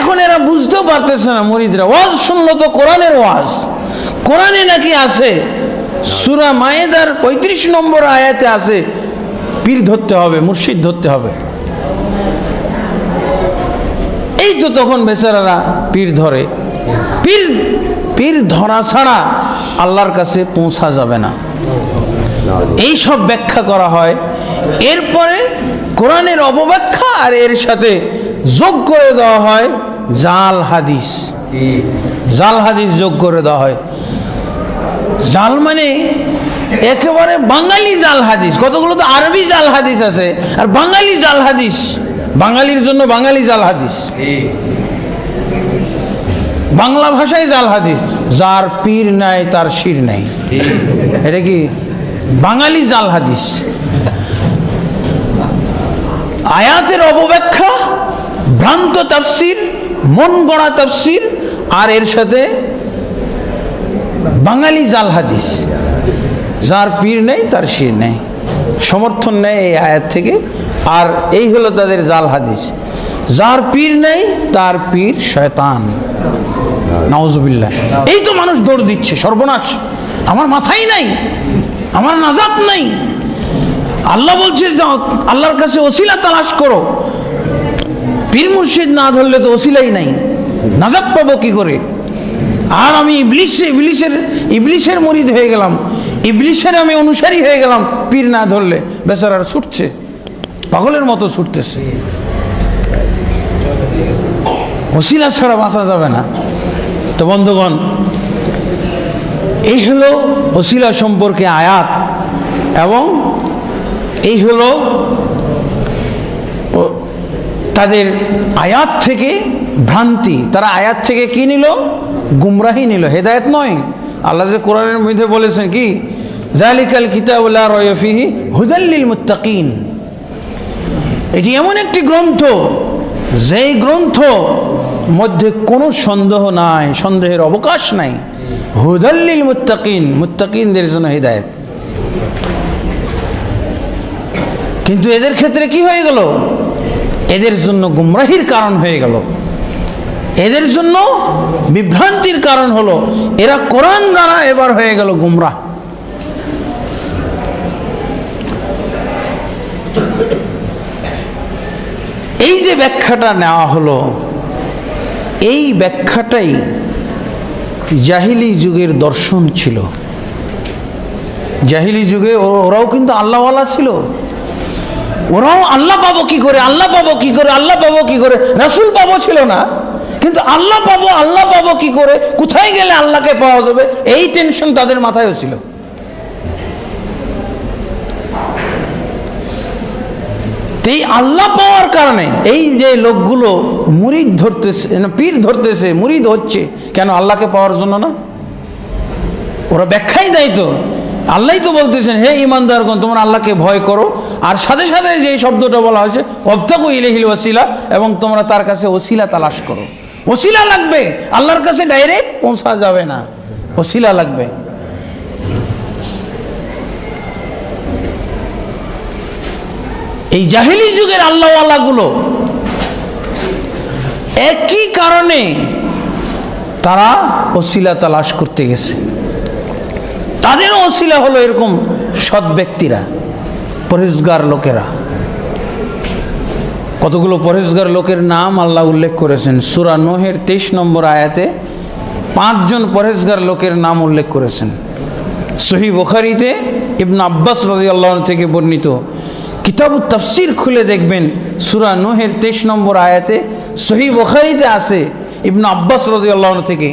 এখন এরা বুঝতেও পারতেছে না মরিদরা। ওয়াজ শুনলো তো কোরআনের ওয়াজ। কোরআনে নাকি আছে, সুরা মায়েদার পঁয়ত্রিশ নম্বর আয়াতে আছে, পীর ধরতে হবে, মুর্শিদ ধরতে হবে। এই তো তখন বেচারারা পীর ধরে। পীর পীর ধরা ছাড়া আল্লাহর কাছে পৌঁছা যাবে না। এই সব ব্যাখ্যা করা হয়। এরপরে কোরআনের অপব্যাখ্যা আর এর সাথে যোগ করে দেওয়া হয় জাল হাদিস। জাল হাদিস যোগ করে দেওয়া হয়। জাল মানে একেবারে বাঙালি জাল হাদিস। কতগুলো তো আরবি জাল হাদিস আছে আর বাঙালি জাল হাদিস। বাঙালির জন্য বাঙালি জাল হাদিস। বাংলা ভাষায় জাল হাদিস। যার পীর নাই, তার শির নাই। এটা কি? বাঙালি জাল হাদিস। আয়াতের অপব্যাখ্যা ভ্রান্ত তাফসির, মন গড়া তাফসির, আর এর সাথে বাঙালি জাল হাদিস। যার পীর নেই, তার শির নেই। সমর্থন নেই এই আয়াত থেকে। আর এই হলো তাদের জাল হাদিস। যার পীর নেই, তার পীর শয়তান। নাউজুবিল্লাহ। এই তো মানুষ দৌড় দিচ্ছে, সর্বনাশ। আমার মাথাই নাই, আমার নাজাত নাই। আল্লাহ বলছে যে আল্লাহর কাছে ওসিলা তালাশ করো। পীর মুর্শিদ না ধরলে তো ওসিলাই নাই। নাজাত পাবো কি করে? আর আমি ইবলিশ, ইবলিশের ইবলিশের মরিদ হয়ে গেলাম। ইবলিশের আমি অনুসারী হয়ে গেলাম পীর না ধরলে। বেচারার ছুটছে। পাগলের মতো ছুটতেছে। ওসিলা ছাড়া বাঁচা যাবে না। তো বন্ধুগণ, এই হলো ওসিলা সম্পর্কে আয়াত এবং এই হলো তাদের আয়াত থেকে ভ্রান্তি। তারা আয়াত থেকে কি নিল? গুমরাহি নিল। হেদায়েত নয়। আল্লাহ যে কোরআনের মধ্যে বলেছেন কি জালিকাল কিতাবুল্লাহ রয়ফিহি হুদাল্লিল মুত্তাকিন। এটি এমন একটি গ্রন্থ, যেই গ্রন্থ মধ্যে কোনো সন্দেহ নাই, সন্দেহের অবকাশ নাই। হুদাল্লিল মুত্তাকিন। মুত্তাকিনদের জন্য হৃদায়ত। কিন্তু এদের ক্ষেত্রে কি হয়ে গেল? এদের জন্য গুমরাহির কারণ হয়ে গেল। এদের জন্য বিভ্রান্তির কারণ হলো, এরা কোরআন দ্বারা এবার হয়ে গেল গুমরাহ। এই যে ব্যাখ্যাটা নেওয়া হলো, এই ব্যাখ্যাটাই জাহিলি যুগের দর্শন ছিল। জাহিলি যুগে ওরাও কিন্তু আল্লাহওয়ালা ছিল। ওরাও আল্লাহ পাবো কি করে? আল্লাহ পাবো কি করে? আল্লাহ পাবো কি করে? রাসুল পাবো ছিল না। কিন্তু আল্লাহ পাবো আল্লাহ পাবো কি করে? কোথায় গেলে আল্লাহকে পাওয়া যাবে? এই টেনশন তাদের মাথায়ও ছিল। এই আল্লাহ পাওয়ার কারণে এই যে লোকগুলো মুরিদ ধরতেছে পীর ধরতেছে, মুরিদ হচ্ছে, কেন আল্লাহকে পাওয়ার জন্য না? ওরা ব্যাখ্যাই দেয় তো। আল্লাহই তো বলতেছেন, হে ইমানদারগণ, তোমরা আল্লাহকে ভয় করো। আর সাথে সাথে যে শব্দটা বলা হয়েছে অবতাকু ইলেহিল ওসিলা এবং তোমরা তার কাছে ওসিলা তালাশ করো। ওসিলা লাগবে, আল্লাহর কাছে ডাইরেক্ট পৌঁছা যাবে না। ওসিলা লাগবে। এই জাহিলি যুগের আল্লাহওয়ালাগুলো একই কারণে তারা ওসিলা তালাশ করতে গেছে। তাদেরও ওসিলা হলো এরকম সৎ ব্যক্তিরা পরেশগার লোকেরা। কতগুলো পরেশগার লোকের নাম আল্লাহ উল্লেখ করেছেন? সুরা নোহের তেইশ নম্বর আয়াতে পাঁচজন পরেশগার লোকের নাম উল্লেখ করেছেন। সহি বুখারিতে ইবন আব্বাস রাজি আল্লাহ থেকে বর্ণিত। কিতাব তফসির খুলে দেখবেন, সুরা নোহের তেইশ নম্বর আয়াতে সহি বুখারিতে আছে ইবন আব্বাস রাজি আল্লাহ থেকে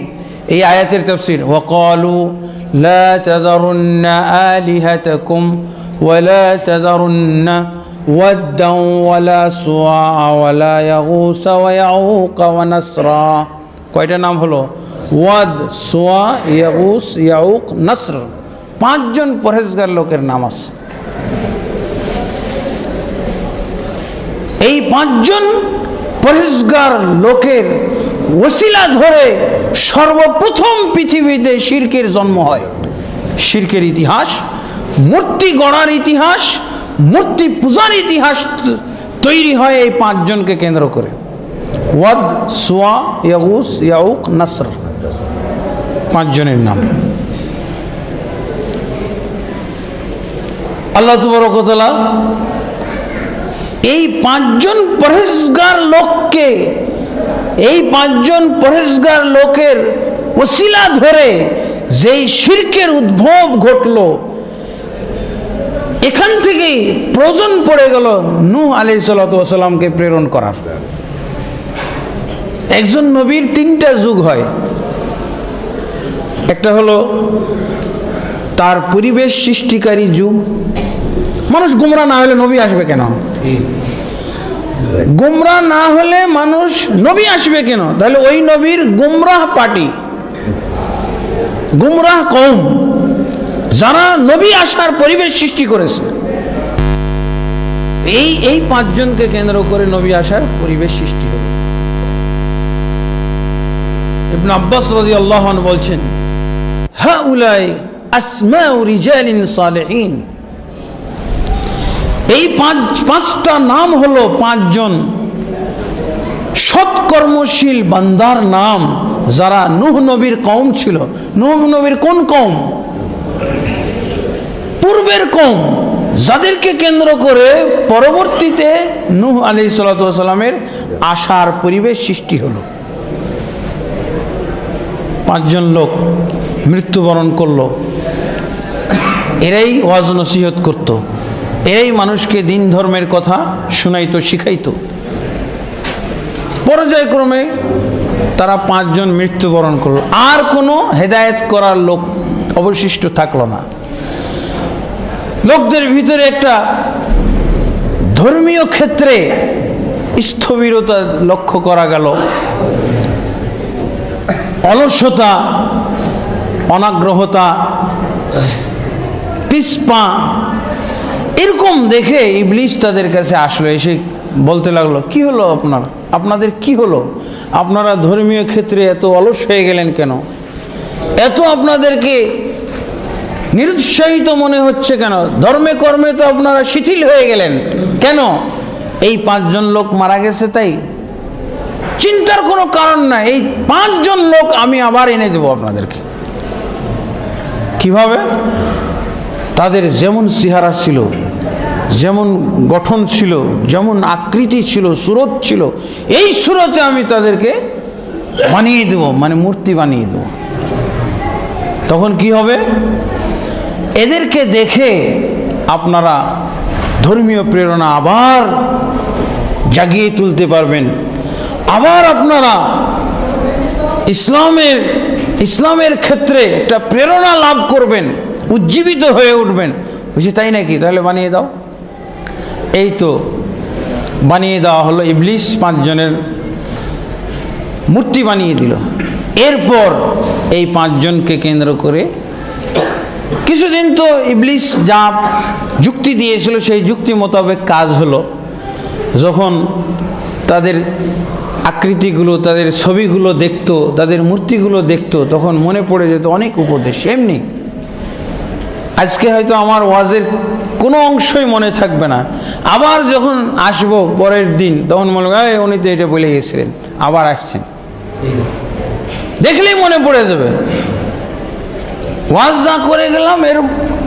এই আয়াতের তফসির। ওয়াকালু লা তাদারুন্না আলিহাতাকুম ওয়ালা তাদারুন্না ওয়াদ্দান ওয়ালা সুআ ওয়ালা ইয়াগুস ওয়া ইয়াউক ওয়া নাসরা কয়টা নাম হলো? ওয়াদ, সোয়া, ইয়াগুস, ইয়াউক, নাসর। পাঁচজন পরহেজগার লোকের নাম আছে। এই পাঁচজন পরহেজগার লোকের ওসিলা ধরে সর্বপ্রথম পৃথিবীতে শির্কের জন্ম হয়। শির্কের ইতিহাস, মূর্তি গড়ার ইতিহাস, মূর্তি পূজার ইতিহাস তৈরি হয় এই পাঁচজনকে কেন্দ্র করে। ওয়াদ, সোয়া ইয়াগুস ইয়াউক, নাসর। পাঁচজনের নাম। আল্লাহ তবরকতলা এই পাঁচজন পরেশগার লোককে এই পাঁচজন পরেশগার লোকের ওসিলা ধরে যেই শিরকের উদ্ভব ঘটলো, এখান থেকেই প্রয়োজন পড়ে গেল নূহ আলি সাল্লামকে প্রেরণ করার। একজন নবীর তিনটা যুগ হয়। একটা হলো তার পরিবেশ সৃষ্টিকারী যুগ। মানুষ গুমরা না হলে নবী আসবে কেন? গুমরা না হলে মানুষ নবী আসবে কেন? তাহলে ওই নবীর গুমরাহ পার্টি। গুমরাহ কম যারা নবী আসার পরিবেশ সৃষ্টি করেছে। এই এই পাঁচজনকে কেন্দ্র করে নবী আসার পরিবেশ সৃষ্টি হল। ইবনে আব্বাস রাদিয়াল্লাহু আনহু বলছেন, হাউলাই আসমাউ রিজালিন সালিহিন। এই পাঁচ, পাঁচটা নাম হলো পাঁচজন সৎকর্মশীল বান্দার নাম, যারা নূহ নবীর কম ছিল। নূহ নবীর কোন কম পূর্বের কম যাদেরকে কেন্দ্র করে পরবর্তীতে নুহ আলী সাল্লামের আশার পরিবেশ সৃষ্টি হলো। পাঁচজন লোক মৃত্যুবরণ করল। এরাই ওয়াজ নসিহত করত। এরাই মানুষকে দিন ধর্মের কথা শুনাইতো, শিখাইতো। পর্যায়ক্রমে তারা পাঁচজন মৃত্যুবরণ করল। আর কোনো হেদায়েত করার লোক অবশিষ্ট থাকল না। লোকদের ভিতরে একটা ধর্মীয় ক্ষেত্রে স্থবিরতা লক্ষ্য করা গেল। অলসতা, অনাগ্রহতা, পিসপা এরকম দেখে ইবলিশ তাদের কাছে আসলো, এসে বলতে লাগল, কি হলো আপনার? আপনাদের কি হলো? আপনারা ধর্মীয় ক্ষেত্রে এত অলস হয়ে গেলেন কেন? এত আপনাদেরকে নিরুৎসাহিত মনে হচ্ছে কেন? ধর্মে কর্মে তো আপনারা শিথিল হয়ে গেলেন কেন? এই পাঁচজন লোক মারা গেছে তাই? চিন্তার কোনো কারণ নাই। এই পাঁচজন লোক আমি আবার এনে দেব আপনাদেরকে। কীভাবে? তাদের যেমন চেহারা ছিল যেমন গঠন ছিল, যেমন আকৃতি ছিল, সুরত ছিল, এই সুরতে আমি তাদেরকে বানিয়ে দেব মানে মূর্তি বানিয়ে দেব। তখন কি হবে? এদেরকে দেখে আপনারা ধর্মীয় প্রেরণা আবার জাগিয়ে তুলতে পারবেন। আবার আপনারা ইসলামের ইসলামের ক্ষেত্রে একটা প্রেরণা লাভ করবেন, উজ্জীবিত হয়ে উঠবেন। বুঝি তাই নাকি? তাহলে বানিয়ে দাও। এই তো বানিয়ে দেওয়া হলো ইবলিশ পাঁচজনের মূর্তি বানিয়ে দিল। এরপর এই পাঁচজনকে কেন্দ্র করে কিছুদিন তো ইবলিশ যা যুক্তি দিয়েছিল, সেই যুক্তি মোতাবেক কাজ হলো। যখন তাদের আকৃতিগুলো, তাদের ছবিগুলো দেখতো, তাদের মূর্তিগুলো দেখতো, তখন মনে পড়ে যেত অনেক উপদেশ। এমনি। আজকে হয়তো আমার ওয়াজের কোনো অংশই মনে থাকবে না। আবার যখন আসব পরের দিন, তখন মনে হয় উনি তো এটা বলে গেছিলেন, আবার আসছেন। দেখলেই মনে পড়ে যাবে। ওয়াজ যা করে গেলাম এর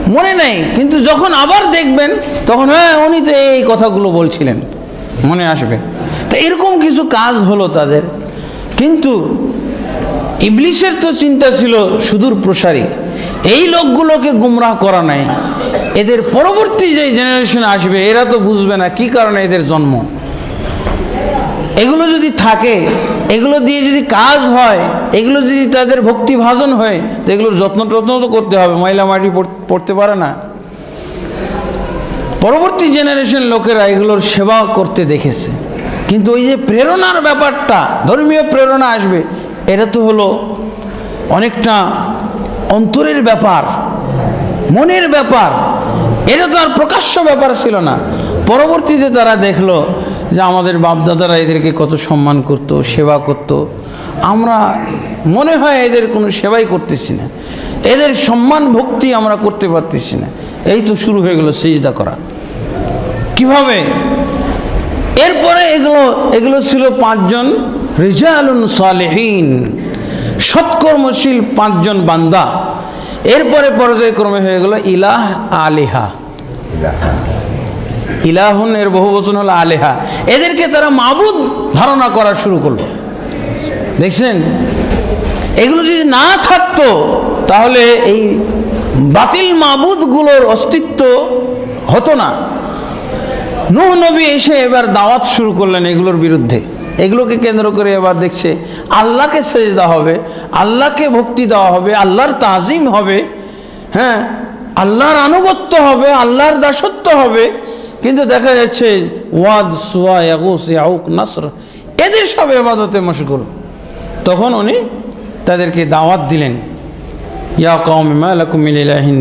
মনে নেই, কিন্তু যখন আবার দেখবেন, তখন হ্যাঁ উনি তো এই কথাগুলো বলছিলেন। মনে আসবে। তো এরকম কিছু কাজ হলো তাদের। কিন্তু ইবলিশের তো চিন্তা ছিল সুদূর প্রসারী। এই লোকগুলোকে গুমরাহ করা নাই। এদের পরবর্তী যে জেনারেশন আসবে, এরা তো বুঝবে না কি কারণে এদের জন্ম। এগুলো যদি থাকে, এগুলো দিয়ে যদি কাজ হয়, এগুলো যদি তাদের ভক্তি ভাজন হয়, তো এগুলোর যত্ন টত্ন তো করতে হবে, ময়লা মাটি পড়- পড়তে পারে না। পরবর্তী জেনারেশন লোকেরা এগুলোর সেবা করতে দেখেছে। কিন্তু ওই যে প্রেরণার ব্যাপারটা, ধর্মীয় প্রেরণা আসবে, এটা তো হলো অনেকটা অন্তরের ব্যাপার, মনের ব্যাপার। এটা তো আর প্রকাশ্য ব্যাপার ছিল না। পরবর্তীতে তারা দেখল যে আমাদের বাপদাদারা এদেরকে কত সম্মান করত, সেবা করত। আমরা মনে হয় এদের কোনো সেবাই করতেছি না। এদের সম্মান ভক্তি আমরা করতে পারতেছি না। এই তো শুরু হয়ে গেল সেজদা করা। কীভাবে? এরপরে এগুলো এগুলো ছিল পাঁচজন রিজালুন সালেহীন, সৎকর্মশীল পাঁচজন বান্দা। এরপরে পর্যায়ক্রমে হয়ে গেল ইলাহ আলিহা। ইলাহুন এর বহু বচন হলো আলেহা। এদেরকে তারা মাবুদ ধারণা করা শুরু করল। দেখছেন? এগুলো যদি না থাকতো, তাহলে এই বাতিল মাবুদগুলোর অস্তিত্ব হতো না। নবী এসে এবার দাওয়াত শুরু করলেন এগুলোর বিরুদ্ধে। এগুলোকে কেন্দ্র করে এবার দেখছে আল্লাহকে সেজদা হবে, আল্লাহকে ভক্তি দেওয়া হবে, আল্লাহর তাজিম হবে হ্যাঁ আল্লাহর আনুগত্য হবে, আল্লাহর দাসত্ব হবে। কিন্তু দেখা যাচ্ছে ওয়াদ, সুয়া নাসর, এদের সব এবাদতে মশগুল। তখন উনি তাদেরকে দাওয়াত দিলেন, ইয়া কওম মা লাকুম ইলাহিন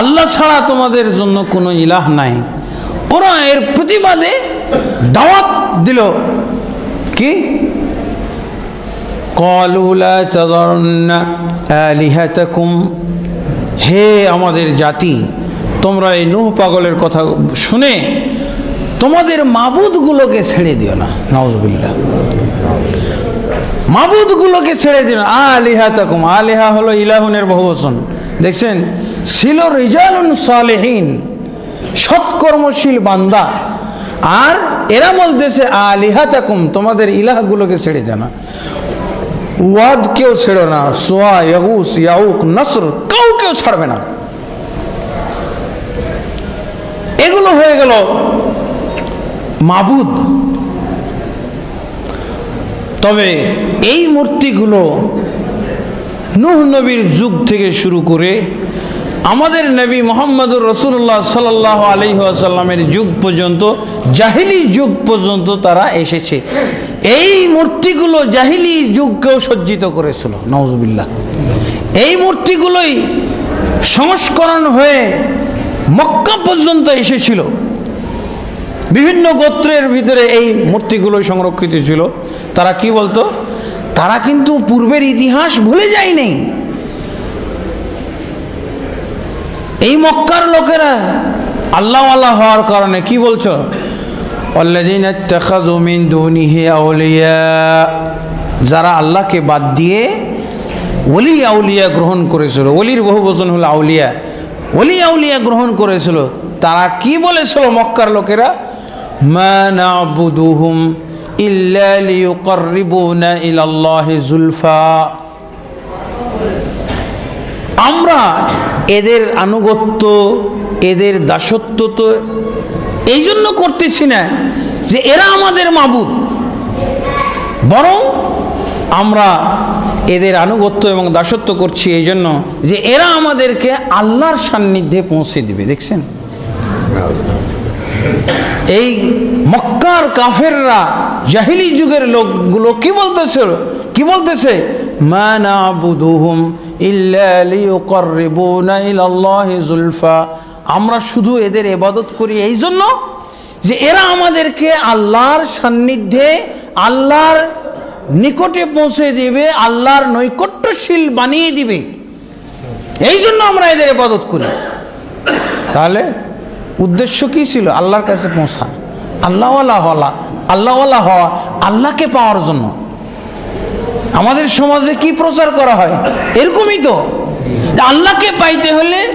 আল্লাহ ছাড়া তোমাদের জন্য কোনো ইলাহ নাই। ওরা এর প্রতিবাদে দাওয়াত দিল। কি? হে আমাদের জাতি, তোমরা এই নুহ পাগলের কথা শুনে তোমাদের মাবুদগুলোকে ছেড়ে দিও না। নওয়াজবিল্লা মাবুদগুলোকে ছেড়ে দিও না। আলিহা তাকুম আলিহা হলো ইলাহুনের বহুবচন। দেখছেন? ছিল রিজালুন সালেহীন, সৎকর্মশীল বান্দা। আর এরা বলতেছে আলিহা তাকুম তোমাদের ইলাহগুলোকে ছেড়ে দেনা ওয়াদ কেউ ছেড়ো না। সোয়া ইয়াগুস, ইয়াউক, নসর কেউ কেউ ছাড়বে না। এগুলো হয়ে গেল মাবুদ। তবে এই মূর্তিগুলো নূহ নবীর যুগ থেকে শুরু করে আমাদের নবী মোহাম্মদুর রসুল্লাহ সাল্লাহ আলহি আসাল্লামের যুগ পর্যন্ত, জাহিলি যুগ পর্যন্ত তারা এসেছে। এই মূর্তিগুলো জাহিলি যুগকেও সজ্জিত করেছিল নওজবিল্লা এই মূর্তিগুলোই সংস্করণ হয়ে মক্কা পর্যন্ত এসেছিল। বিভিন্ন গোত্রের ভিতরে এই মূর্তিগুলো সংরক্ষিত ছিল। তারা কি বলতো? তারা কিন্তু পূর্বের ইতিহাস ভুলে যায়নি। এই মক্কার লোকেরা আল্লাহ আল্লাহ হওয়ার কারণে কি বলছো? যারা আল্লাহকে বাদ দিয়ে ওলি আউলিয়া গ্রহণ করেছিল, ওলির বহু বচন হলো আউলিয়া। ওলি আউলিয়া গ্রহণ করেছিল, তারা কি বলেছিল মক্কার লোকেরা? মা নাবুদুহুম ইল্লা লিয়ুকাররিবুনা ইলাল্লাহি যুলফা আমরা এদের আনুগত্য, এদের দাসত্ব তো এই জন্য করতেছি না যে এরা আমাদের মাবুদ। বরং আমরা এদের আনুগত্য এবং দাসত্ব করছি এই জন্য যে এরা আমাদেরকে আল্লাহর সান্নিধ্যে পৌঁছে দিবে, দেখছেন? এই মক্কার কাফেররা জাহিলি যুগের লোকগুলো কি বলতেছে? কি বলতেছে? আমরা শুধু এদের এবাদত করি এই জন্য যে এরা আমাদেরকে আল্লাহর সান্নিধ্যে, আল্লাহর নিকটে পৌঁছে দিবে, আল্লাহর নৈকট্যশীল বানিয়ে দিবে। এই জন্য আমরা এদের ইবাদত করি। তাহলে উদ্দেশ্য কি ছিল? আল্লাহর কাছে পৌঁছা। আল্লাহওয়ালা হওয়া। আল্লাহওয়ালা হওয়া। আল্লাহকে পাওয়ার জন্য। আমাদের সমাজে কি প্রচার করা হয়? এরকমই তো। আল্লাহকে পাইতে হলে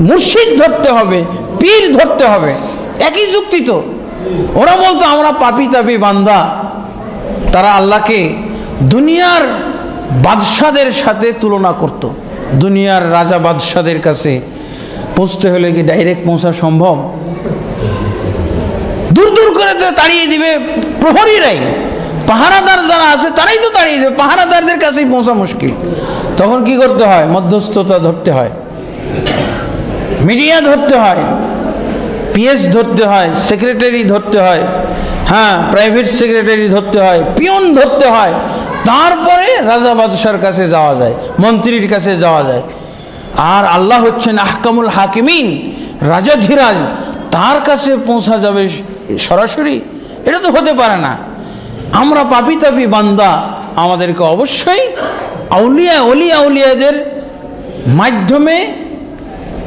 মুর্শিদ ধরতে হবে, পীর ধরতে হবে। একই যুক্তি তো। ওরা বলতো, আমরা পাপি তাপি বান্দা। তারা আল্লাহকে দুনিয়ার বাদশাদের সাথে তুলনা করত। দুনিয়ার রাজা বাদশাদের কাছে পৌঁছতে হলে কি ডাইরেক্ট পৌঁছা সম্ভব? দূর দূর করে তাড়িয়ে দিবে প্রহরীরাই। পাহারাদার যারা আছে, তারাই তো তাড়িয়ে দেবে পাহারাদারদের কাছেই পৌঁছা মুশকিল। তখন কি করতে হয়? মধ্যস্থতা ধরতে হয়। মিডিয়া ধরতে হয়। পিএস ধরতে হয়। সেক্রেটারি ধরতে হয়। হ্যাঁ প্রাইভেট সেক্রেটারি ধরতে হয়। পিয়ন ধরতে হয়। তারপরে রাজা বাদশার কাছে যাওয়া যায়। মন্ত্রীর কাছে যাওয়া যায়। আর আল্লাহ হচ্ছেন আহকামুল হাকিমিন, রাজাধিরাজ। তার কাছে পৌঁছা যাবে সরাসরি? এটা তো হতে পারে না। আমরা পাপি তাপি বান্দা আমাদেরকে অবশ্যই আউলিয়া, অলি আউলিয়াদের মাধ্যমে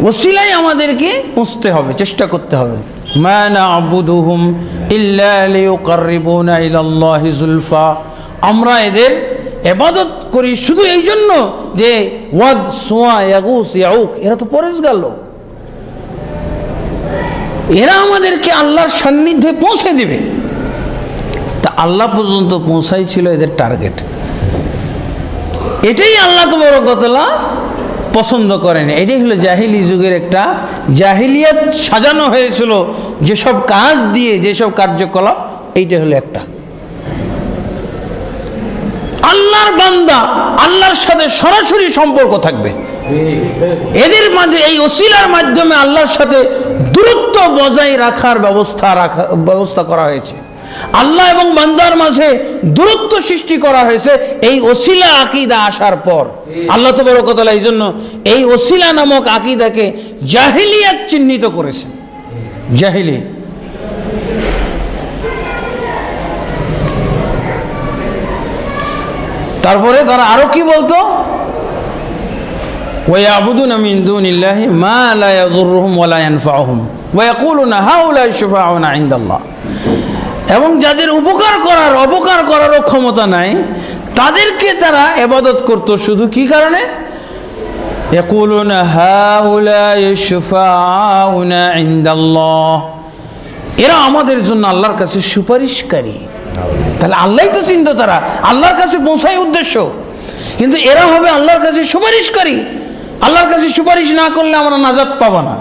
ওসিলাই আমাদেরকে পৌঁছতে হবে, চেষ্টা করতে হবে। আমরা এদের এবাদত করি শুধু এই জন্য যে ওয়াদ, সোয়া, ইয়াগুস এরা তো পরেশগার লোক। এরা আমাদেরকে আল্লাহর সান্নিধ্যে পৌঁছে দিবে। তা আল্লাহ পর্যন্ত পৌঁছাই ছিল এদের টার্গেট এটাই আল্লাহ তবরকতলা পছন্দ করেন। এটাই হলো জাহিলি যুগের একটা জাহিলিয়াত সাজানো হয়েছিল, যেসব কাজ দিয়ে, যেসব কার্যকলাপ, এইটা হলো একটা। আল্লাহর বান্দা, আল্লাহর সাথে সরাসরি সম্পর্ক থাকবে। এদের মাঝে, এই ওসিলার মাধ্যমে আল্লাহর সাথে দূরত্ব বজায় রাখার ব্যবস্থা রাখা, ব্যবস্থা করা হয়েছে। আল্লাহ এবং বান্দার মাঝে দূরত্ব সৃষ্টি করা হয়েছে এই ওসিলা আকিদা আসার পর আল্লাহ তো বড় কথা এই জন্য এই ওসিলা নামক আকিদাকে জাহিলিয়াত চিহ্নিত করেছে জাহিলি তারপরে তারা আরো কি বলতো ويعبدون من دون الله ما لا يضرهم ولا ينفعهم ويقولون هؤلاء شفاعنا عند الله এবং যাদের উপকার করার অপকার করারও ক্ষমতা নাই তাদেরকে তারা এবাদত করত। শুধু কি কারণে? এরা আমাদের জন্য আল্লাহর কাছে সুপারিশকারী। তাহলে আল্লাহ তো চিন্তা তারা আল্লাহর কাছে পৌঁছায় উদ্দেশ্য। কিন্তু এরা হবে আল্লাহর কাছে সুপারিশকারী। আল্লাহর কাছে সুপারিশ না করলে আমরা নাজাত পাব না।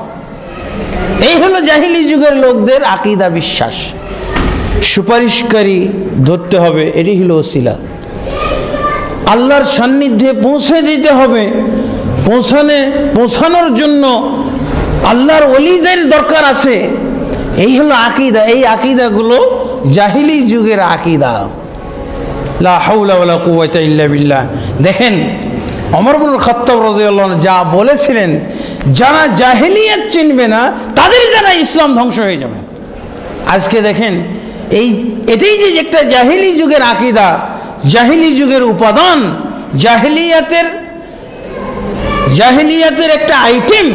এই হলো জাহিলি যুগের লোকদের আকিদা বিশ্বাস। সুপারিশকারী ধরতে হবে এটি হলো ওসিলা। আল্লাহর সান্নিধ্যে পৌঁছে দিতে হবে, পৌঁছানে, পৌঁছানোর জন্য আল্লাহর অলিদের দরকার আছে। এই হলো আকিদা, এই আকিদাগুলো জাহিলি যুগের আকিদা। বিল্লাহ। দেখেন অমর ইবনুল খাত্তাব যা বলেছিলেন, যারা জাহেলিয়াত চিনবে না, তাদের যারা ইসলাম ধ্বংস হয়ে যাবে। আজকে দেখেন এই এটাই যে একটা জাহিলি যুগের আকিদা, জাহিলি যুগের উপাদান, জাহিলিয়াতের জাহিলিয়াতের একটা আইটেম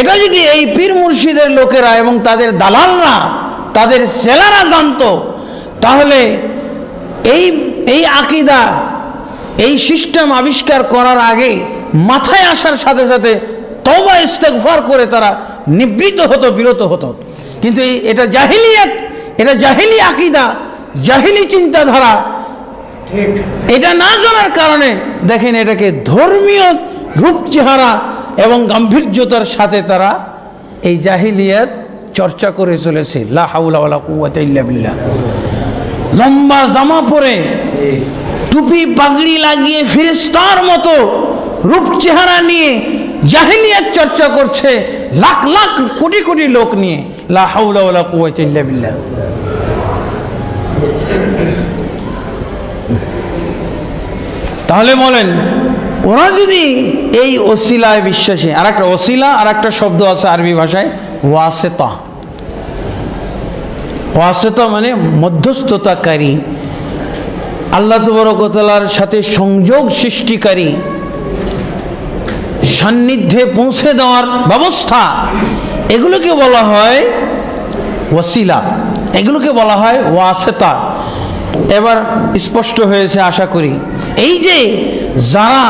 এটা যদি এই পীর মুর্শিদের লোকেরা এবং তাদের দালালরা, তাদের সেলারা জানতো, তাহলে এই এই আকিদা, এই সিস্টেম আবিষ্কার করার আগে মাথায় আসার সাথে সাথে তবা ইস্তেগফার করে তারা নিবৃত হতো, বিরত হতো। কিন্তু এই, এটা জাহিলিয়াত এটা জাহিলি আকিদা জাহিলি চিন্তাধারা। এটা না জানার কারণে দেখেন এটাকে ধর্মীয় রূপ চেহারা এবং গাম্ভীর্যতার সাথে তারা এই জাহিলিয়াত চর্চা করে চলেছে। লম্বা জামা পরে টুপি পাগড়ি লাগিয়ে ফিরিস্তার মতো রূপ চেহারা নিয়ে জাহিলিয়াত চর্চা করছে লাখ লাখ কোটি কোটি লোক নিয়ে। লা হাউলা ওয়ালা কুওয়াতা ইল্লা বিল্লাহ। তাহলে বলেন, ওরা যদি এই ওসিলায় বিশ্বাসী আর একটা ওসিলা আর একটা শব্দ আছে আরবি ভাষায়, ওয়াসেতা। ওয়াসেতা মানে মধ্যস্থতাকারী, আল্লাহ তবরকতলার সাথে সংযোগ সৃষ্টিকারী, সান্নিধ্যে পৌঁছে দেওয়ার ব্যবস্থা। এগুলোকে বলা হয় ওয়াসিলা। এগুলোকে বলা হয় ওয়াসেতা। এবার স্পষ্ট হয়েছে, আশা করি। এই যে যারা